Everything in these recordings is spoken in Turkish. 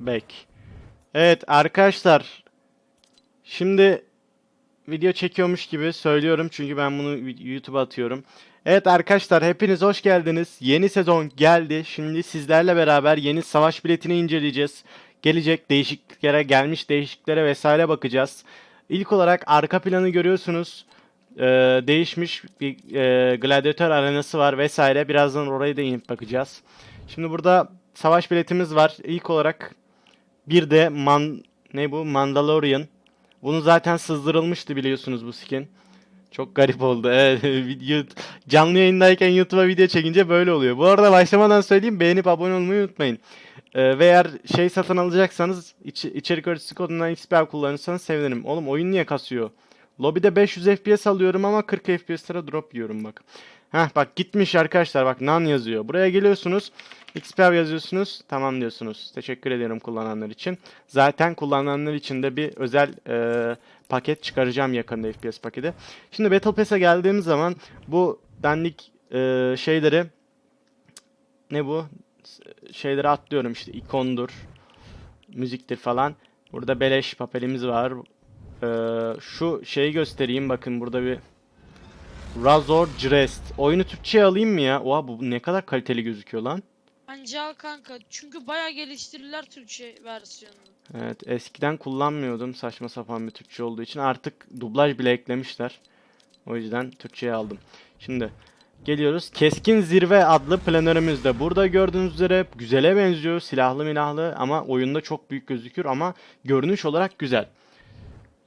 Back. Evet arkadaşlar. Şimdi video çekiyormuş gibi söylüyorum çünkü ben bunu YouTube'a atıyorum. Evet arkadaşlar hepiniz hoş geldiniz. Yeni sezon geldi. Şimdi sizlerle beraber yeni savaş biletini inceleyeceğiz. Gelecek değişikliklere, gelmiş değişikliklere vesaire bakacağız. İlk olarak arka planı görüyorsunuz. Ee, değişmiş bir e, gladyatör arenası var vesaire. Birazdan orayı da inip bakacağız. Şimdi burada savaş biletimiz var. İlk olarak bir de man ne bu? Mandalorian. Bunu zaten sızdırılmıştı biliyorsunuz bu skin. Çok garip oldu. Evet, canlı yayındayken YouTube'a video çekince böyle oluyor. Bu arada başlamadan söyleyeyim beğenip abone olmayı unutmayın. Ee, ve eğer şey satın alacaksanız iç, içerik öğretisi kodundan XP kullanırsanız sevinirim. Oğlum oyun niye kasıyor? Lobide 500 FPS alıyorum ama 40 FPS'lere drop yiyorum bak. Heh bak gitmiş arkadaşlar bak nan yazıyor. Buraya geliyorsunuz. XP yazıyorsunuz. Tamam diyorsunuz. Teşekkür ederim kullananlar için. Zaten kullananlar için de bir özel e, paket çıkaracağım yakında FPS paketi. Şimdi Battle Pass'e geldiğimiz zaman bu dandik e, şeyleri ne bu? Şeyleri atlıyorum işte ikondur, müziktir falan. Burada beleş papelimiz var. Ee, şu şeyi göstereyim bakın burada bir Razor Drest. Oyunu Türkçe'ye alayım mı ya? Oha bu ne kadar kaliteli gözüküyor lan. Bence al kanka. Çünkü bayağı geliştirdiler Türkçe versiyonunu. Evet eskiden kullanmıyordum saçma sapan bir Türkçe olduğu için. Artık dublaj bile eklemişler. O yüzden Türkçe'ye aldım. Şimdi geliyoruz. Keskin Zirve adlı planörümüzde. Burada gördüğünüz üzere güzele benziyor. Silahlı milahlı ama oyunda çok büyük gözükür ama görünüş olarak güzel.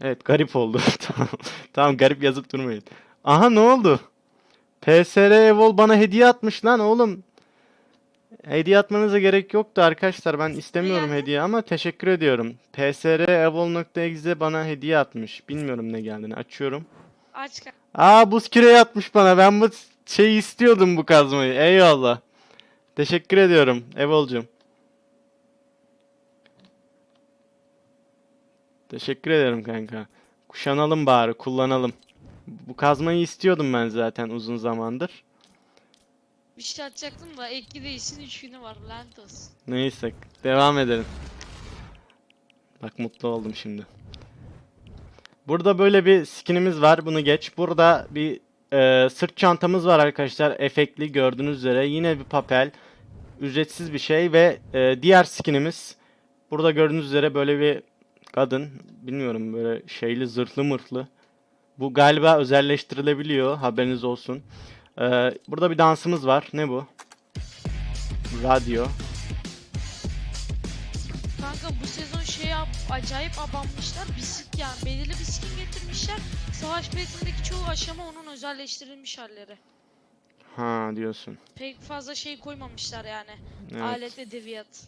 Evet garip oldu. tamam. Tamam garip yazıp durmayın. Aha ne oldu? PSR Evol bana hediye atmış lan oğlum. Hediye atmanıza gerek yoktu arkadaşlar. Ben istemiyorum hediye ama teşekkür ediyorum. PSR Evol.exe bana hediye atmış. Bilmiyorum ne geldiğini. Açıyorum. Aç. Aa buz küreği atmış bana. Ben bu şeyi istiyordum bu kazmayı. Eyvallah. Teşekkür ediyorum Evol'cum. Teşekkür ederim kanka. Kuşanalım bari, kullanalım. Bu kazmayı istiyordum ben zaten uzun zamandır. Bir şey atacaktım da ekli değilsin 3 günü var lanet olsun. Neyse, devam edelim. Bak mutlu oldum şimdi. Burada böyle bir skinimiz var. Bunu geç. Burada bir e, sırt çantamız var arkadaşlar. Efektli gördüğünüz üzere. Yine bir papel. Ücretsiz bir şey ve e, diğer skinimiz. Burada gördüğünüz üzere böyle bir kadın. Bilmiyorum böyle şeyli zırhlı mırhlı. Bu galiba özelleştirilebiliyor. Haberiniz olsun. E, burada bir dansımız var. Ne bu? Radyo. Kanka bu sezon şey acayip abanmışlar. Skin yani belirli bir skin getirmişler. Savaş biletindeki çoğu aşama onun özelleştirilmiş halleri. Ha diyorsun. Pek fazla şey koymamışlar yani. Evet. Alet edebiyat.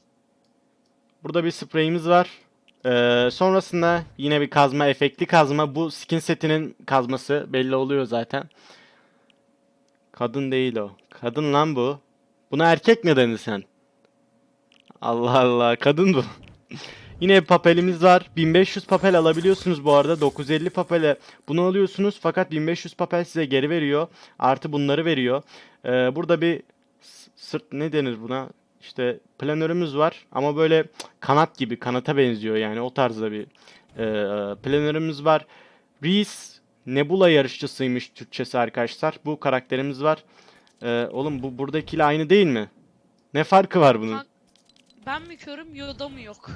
Burada bir spreyimiz var. Ee, sonrasında yine bir kazma, efektli kazma. Bu skin setinin kazması belli oluyor zaten. Kadın değil o. Kadın lan bu. Buna erkek mi dedin sen? Allah Allah, kadın bu. Yine papelimiz var. 1500 papel alabiliyorsunuz bu arada. 950 papele bunu alıyorsunuz fakat 1500 papel size geri veriyor. Artı bunları veriyor. Ee, burada bir sırt ne denir buna? İşte planörümüz var ama böyle kanat gibi kanata benziyor yani o tarzda bir e, planörümüz var. Reese Nebula yarışçısıymış Türkçesi arkadaşlar. Bu karakterimiz var. E, oğlum bu buradakiyle aynı değil mi? Ne farkı var bunun? Ben mi körüm Yoda mı yok?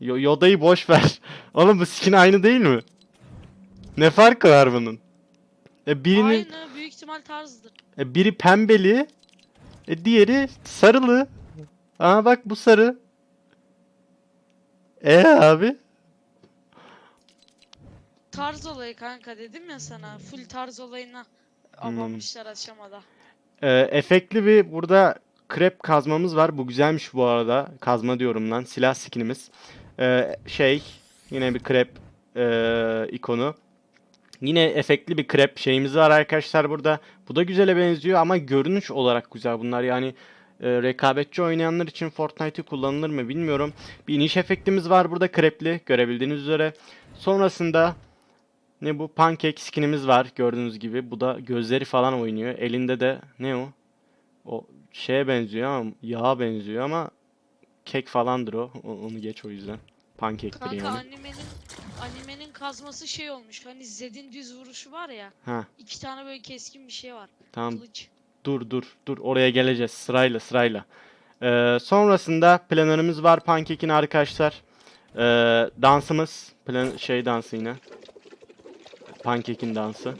Yo- Yoda'yı boş ver. Oğlum bu skin aynı değil mi? Ne farkı var bunun? E, birini, Aynı büyük ihtimal tarzıdır. e, biri pembeli, e, diğeri sarılı. Aa bak bu sarı. E abi. Tarz olayı kanka dedim ya sana. Full tarz olayına Hmm. abanmışlar aşamada. E, efektli bir burada krep kazmamız var. Bu güzelmiş bu arada. Kazma diyorum lan. Silah skinimiz. E, şey yine bir krep e, ikonu. Yine efektli bir krep şeyimiz var arkadaşlar burada. Bu da güzele benziyor ama görünüş olarak güzel bunlar. Yani e, rekabetçi oynayanlar için Fortnite'ı kullanılır mı bilmiyorum. Bir iniş efektimiz var burada krepli görebildiğiniz üzere. Sonrasında ne bu pancake skinimiz var gördüğünüz gibi. Bu da gözleri falan oynuyor. Elinde de ne o? O şeye benziyor ama yağa benziyor ama kek falandır o. Onu geç o yüzden. Pankektir Kanka yani. animenin animenin kazması şey olmuş. Hani Zed'in düz vuruşu var ya. Ha iki tane böyle keskin bir şey var. tamam Kılıç. dur dur dur oraya geleceğiz sırayla sırayla. Ee, sonrasında planörümüz var pankekin arkadaşlar. Ee, dansımız plan şey dansı yine. Pankekin dansı.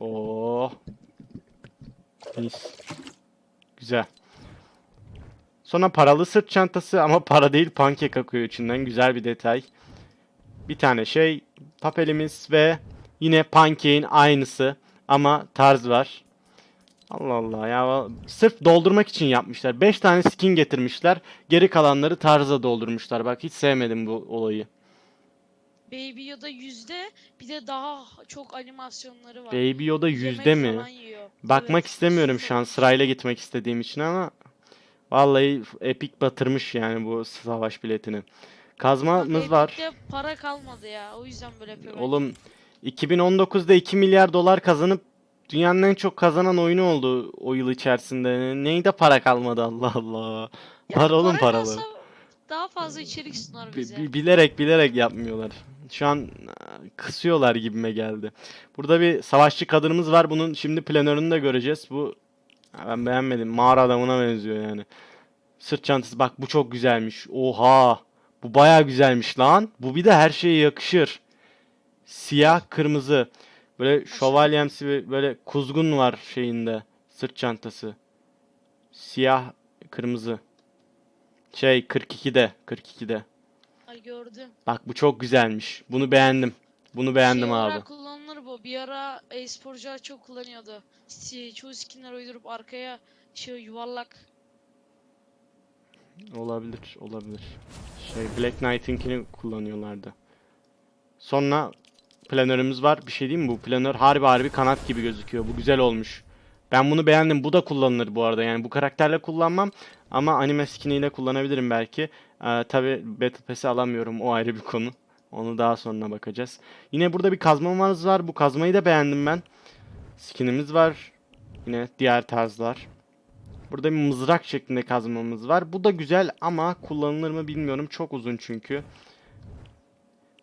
Oo. Mis. Güzel. Sonra paralı sırt çantası ama para değil pankek akıyor içinden. Güzel bir detay. Bir tane şey papelimiz ve yine pankeğin aynısı ama tarz var. Allah Allah ya sırf doldurmak için yapmışlar. 5 tane skin getirmişler. Geri kalanları tarza doldurmuşlar. Bak hiç sevmedim bu olayı. Baby Yoda yüzde bir de daha çok animasyonları var. Baby Yoda Yemek yüzde mi? falan yiyor. Bakmak Evet, istemiyorum şu an sırayla gitmek istediğim için ama vallahi Epic batırmış yani bu savaş biletini. Kazmamız var. Epic'te para kalmadı ya. O yüzden böyle yapıyor. bence. Oğlum 2019'da 2 milyar dolar kazanıp dünyanın en çok kazanan oyunu oldu o yıl içerisinde. Neyde para kalmadı Allah Allah. Ya Var oğlum para paralı. Daha fazla içerik sunar Bi- bize. bi- bilerek bilerek yapmıyorlar. Şu an aa, kısıyorlar gibime geldi. Burada bir savaşçı kadınımız var. Bunun şimdi planörünü de göreceğiz. Bu Ha, ben beğenmedim. Mağara adamına benziyor yani. Sırt çantası bak bu çok güzelmiş. Oha. Bu baya güzelmiş lan. Bu bir de her şeye yakışır. Siyah kırmızı. Böyle şövalyemsi bir böyle kuzgun var şeyinde. Sırt çantası. Siyah kırmızı. Şey 42'de. 42'de. Ay gördüm. Bak bu çok güzelmiş. Bunu beğendim. Bunu beğendim şey abi. Olarak kullanılır bu. Bir ara e-sporcular çok kullanıyordu. Çoğu skinler uydurup arkaya şey yuvarlak. Olabilir, olabilir. Şey Black Knight'inkini kullanıyorlardı. Sonra planörümüz var. Bir şey diyeyim mi? Bu planör harbi harbi kanat gibi gözüküyor. Bu güzel olmuş. Ben bunu beğendim. Bu da kullanılır bu arada. Yani bu karakterle kullanmam ama anime skiniyle kullanabilirim belki. Ee, tabi Battle Pass'i alamıyorum. O ayrı bir konu. Onu daha sonra bakacağız. Yine burada bir kazmamız var. Bu kazmayı da beğendim ben. Skinimiz var. Yine diğer tarzlar. Burada bir mızrak şeklinde kazmamız var. Bu da güzel ama kullanılır mı bilmiyorum. Çok uzun çünkü.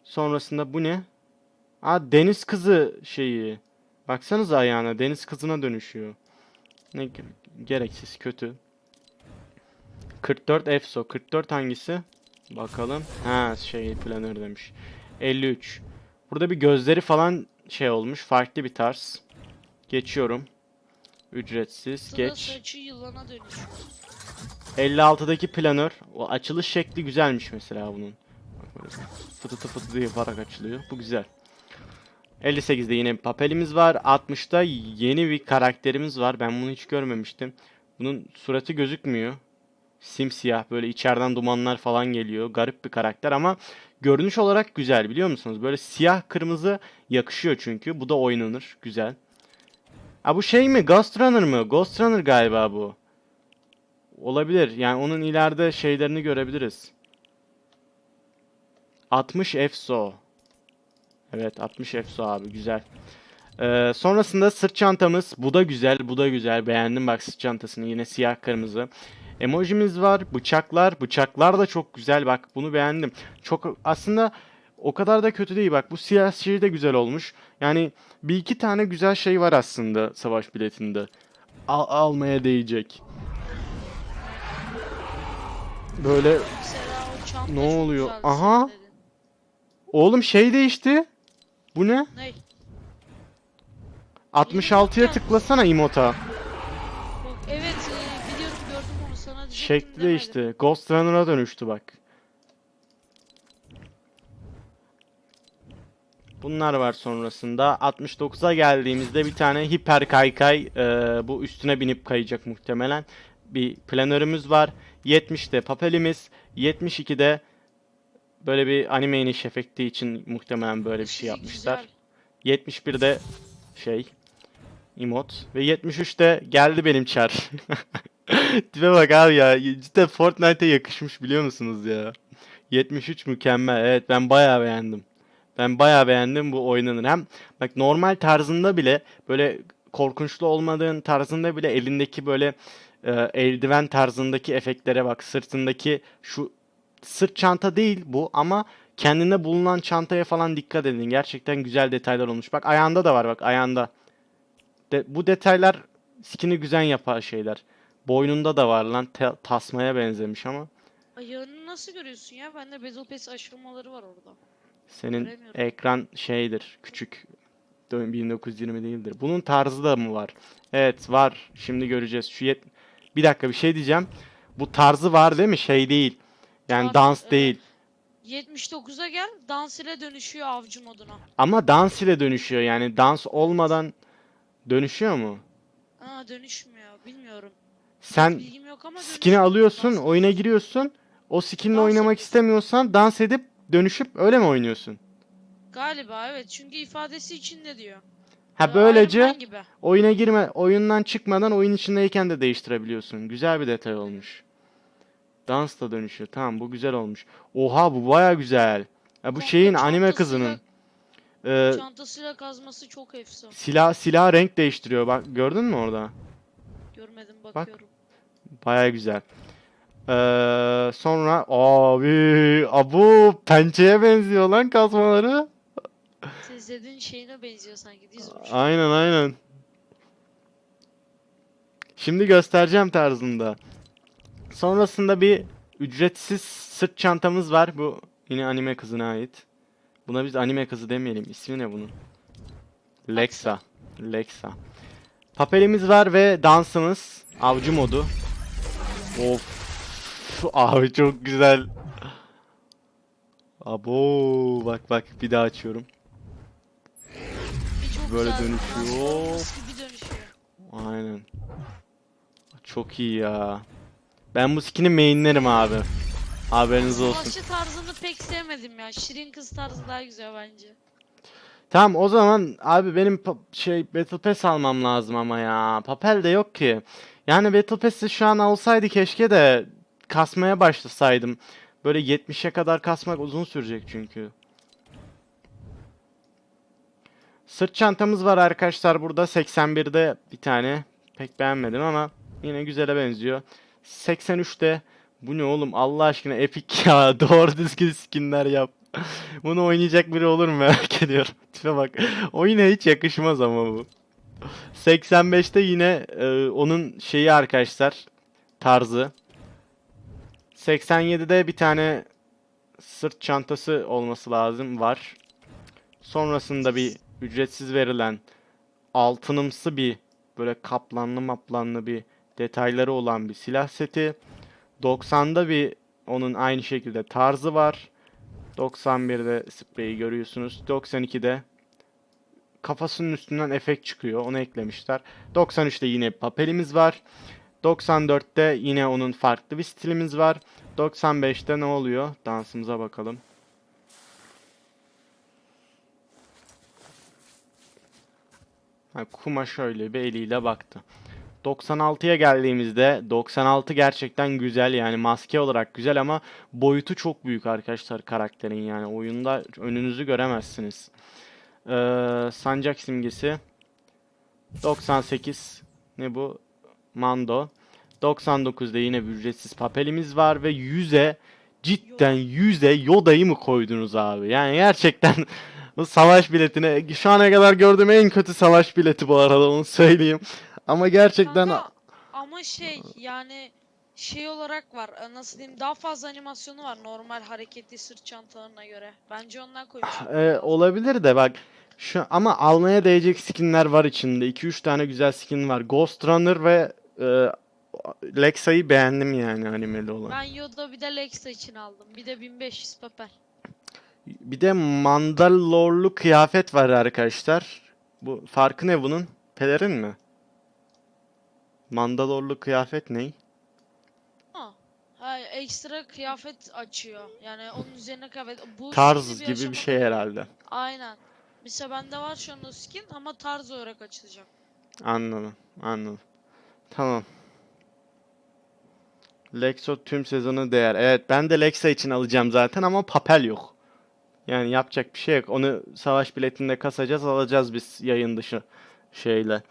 Sonrasında bu ne? Aa deniz kızı şeyi. Baksanıza ayağına deniz kızına dönüşüyor. Ne ge- gereksiz kötü. 44 EFSO. 44 hangisi? Bakalım. Ha şey planör demiş. 53. Burada bir gözleri falan şey olmuş. Farklı bir tarz. Geçiyorum. Ücretsiz. Sıra Geç. saçı yılana dönüşüyor. 56'daki planör. O açılış şekli güzelmiş mesela bunun. Bak böyle fıtıtı fıtıtı yaparak açılıyor. Bu güzel. 58'de yine bir papelimiz var. 60'da yeni bir karakterimiz var. Ben bunu hiç görmemiştim. Bunun suratı gözükmüyor. Simsiyah böyle içeriden dumanlar falan geliyor. Garip bir karakter ama görünüş olarak güzel biliyor musunuz? Böyle siyah kırmızı yakışıyor çünkü. Bu da oynanır. Güzel. Ha bu şey mi? Ghost Runner mı? Ghost Runner galiba bu. Olabilir. Yani onun ileride şeylerini görebiliriz. 60 EFSO. Evet 60 EFSO abi güzel. Ee, sonrasında sırt çantamız. Bu da güzel. Bu da güzel. Beğendim bak sırt çantasını. Yine siyah kırmızı. Emojimiz var. Bıçaklar. Bıçaklar da çok güzel. Bak bunu beğendim. Çok aslında o kadar da kötü değil. Bak bu siyah şey de güzel olmuş. Yani bir iki tane güzel şey var aslında savaş biletinde. Al- almaya değecek. Böyle Ne oluyor? Aha. oğlum şey değişti. Bu ne? Ne? 66'ya Yeni tıklasana emota. Şekli değişti. Ghost Runner'a dönüştü bak. Bunlar var sonrasında. 69'a geldiğimizde bir tane hiper kaykay e, bu üstüne binip kayacak muhtemelen. Bir planörümüz var. 70'te papelimiz. 72'de böyle bir anime iniş efekti için muhtemelen böyle bir şey yapmışlar. 71'de şey emot ve 73'te geldi benim çar. Tipe bak abi ya. Cidden Fortnite'e yakışmış biliyor musunuz ya? 73 mükemmel. Evet ben bayağı beğendim. Ben bayağı beğendim bu oynanır. Hem bak normal tarzında bile böyle korkunçlu olmadığın tarzında bile elindeki böyle e, eldiven tarzındaki efektlere bak. Sırtındaki şu sırt çanta değil bu ama kendinde bulunan çantaya falan dikkat edin. Gerçekten güzel detaylar olmuş. Bak ayağında da var bak ayağında. De, bu detaylar skin'i güzel yapar şeyler. Boynunda da var lan te- tasmaya benzemiş ama Ayağını nasıl görüyorsun ya? Bende Pass aşırmaları var orada. senin Göremiyorum. ekran şeydir küçük Dö- 1920 değildir. Bunun tarzı da mı var? Evet var. Şimdi göreceğiz. Şu yet bir dakika bir şey diyeceğim. Bu tarzı var değil mi? Şey değil. Yani Var, dans evet. değil. 79'a gel, dans ile dönüşüyor avcı moduna. Ama dans ile dönüşüyor. Yani dans olmadan dönüşüyor mu? Aa dönüşmüyor, bilmiyorum. Sen Bilgim yok ama skin'i alıyorsun, Dans oyuna giriyorsun. O skinle Dans oynamak istemiyorsan dans edip dönüşüp öyle mi oynuyorsun? Galiba evet çünkü ifadesi içinde diyor. Ha Iron böylece Man gibi. oyuna girme, oyundan çıkmadan oyun içindeyken de değiştirebiliyorsun. Güzel bir detay olmuş. Dans da dönüşüyor. Tamam bu güzel olmuş. Oha bu baya güzel. Ya bu Komple şeyin anime çantasıyla- kızının e, Çantasıyla kazması çok efsane. silah silah renk değiştiriyor. Bak gördün mü orada? Görmedim bakıyorum. Baya güzel. Ee, sonra abi abu pençeye benziyor lan kazmaları. Ses dediğin şeyine benziyor sanki diz. Aynen aynen. Şimdi göstereceğim tarzında. Sonrasında bir ücretsiz sırt çantamız var. Bu yine anime kızına ait. Buna biz anime kızı demeyelim. İsmi ne bunun? Lexa. Lexa. Papelimiz var ve dansımız. Avcı modu. Of. Abi çok güzel. Abo bak bak bir daha açıyorum. Çok böyle güzel dönüşüyor. Dönüşüyor. Aynen. Çok iyi ya. Ben bu skin'i mainlerim abi. Haberiniz olsun. Savaşçı tarzını pek sevmedim ya. Şirin kız tarzı daha güzel bence. Tamam o zaman abi benim şey Battle Pass almam lazım ama ya. Papel de yok ki. Yani Battle Pass'i şu an alsaydı keşke de kasmaya başlasaydım. Böyle 70'e kadar kasmak uzun sürecek çünkü. Sırt çantamız var arkadaşlar burada 81'de bir tane. Pek beğenmedim ama yine güzele benziyor. 83'te bu ne oğlum Allah aşkına epic ya doğru düzgün skinler yap. Bunu oynayacak biri olur mu merak ediyorum. Tipe bak. Oyuna hiç yakışmaz ama bu. 85'te yine e, onun şeyi arkadaşlar tarzı. 87'de bir tane sırt çantası olması lazım var. Sonrasında bir ücretsiz verilen altınımsı bir böyle kaplanlı maplanlı bir detayları olan bir silah seti. 90'da bir onun aynı şekilde tarzı var. 91'de spreyi görüyorsunuz. 92'de kafasının üstünden efekt çıkıyor. Onu eklemişler. 93'te yine papelimiz var. 94'te yine onun farklı bir stilimiz var. 95'te ne oluyor? Dansımıza bakalım. Ha, Kuma şöyle bir eliyle baktı. 96'ya geldiğimizde 96 gerçekten güzel yani maske olarak güzel ama boyutu çok büyük arkadaşlar karakterin yani oyunda önünüzü göremezsiniz. Ee, sancak simgesi 98 ne bu? Mando. 99'da yine ücretsiz papelimiz var ve 100'e cidden 100'e Yoda'yı mı koydunuz abi? Yani gerçekten bu savaş biletine şu ana kadar gördüğüm en kötü savaş bileti bu arada onu söyleyeyim. Ama gerçekten Kanka, ama şey yani şey olarak var e, nasıl diyeyim daha fazla animasyonu var normal hareketli sırt çantalarına göre. Bence ondan koymuş. Ee, olabilir de bak şu ama almaya değecek skinler var içinde. 2-3 tane güzel skin var. Ghost Runner ve e, Lexa'yı beğendim yani animeli olan. Ben Yoda bir de Lexa için aldım. Bir de 1500 papel. Bir de Mandalorlu kıyafet var arkadaşlar. Bu farkı ne bunun? Pelerin mi? Mandalorlu kıyafet ne? Ha. Ha, ekstra kıyafet açıyor. Yani onun üzerine kıyafet. Bu Tarz gibi bir aşamada şey herhalde. Aynen. Mesela bende var şu an o skin ama tarz olarak açılacak. Anladım, anladım. Tamam. Lexo tüm sezonu değer. Evet, ben de Lexa için alacağım zaten ama papel yok. Yani yapacak bir şey yok. Onu savaş biletinde kasacağız, alacağız biz yayın dışı şeyle.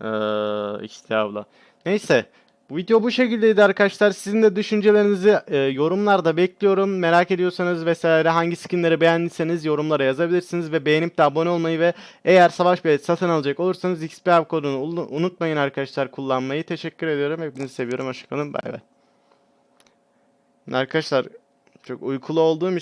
Ee, XT abla. Neyse. Bu video bu şekildeydi arkadaşlar. Sizin de düşüncelerinizi e, yorumlarda bekliyorum. Merak ediyorsanız vesaire hangi skinleri beğendiyseniz yorumlara yazabilirsiniz ve beğenip de abone olmayı ve eğer savaş bileti satın alacak olursanız XP kodunu unu- unutmayın arkadaşlar kullanmayı. Teşekkür ediyorum. Hepinizi seviyorum. Hoşçakalın. Bay bay. Arkadaşlar çok uykulu olduğum için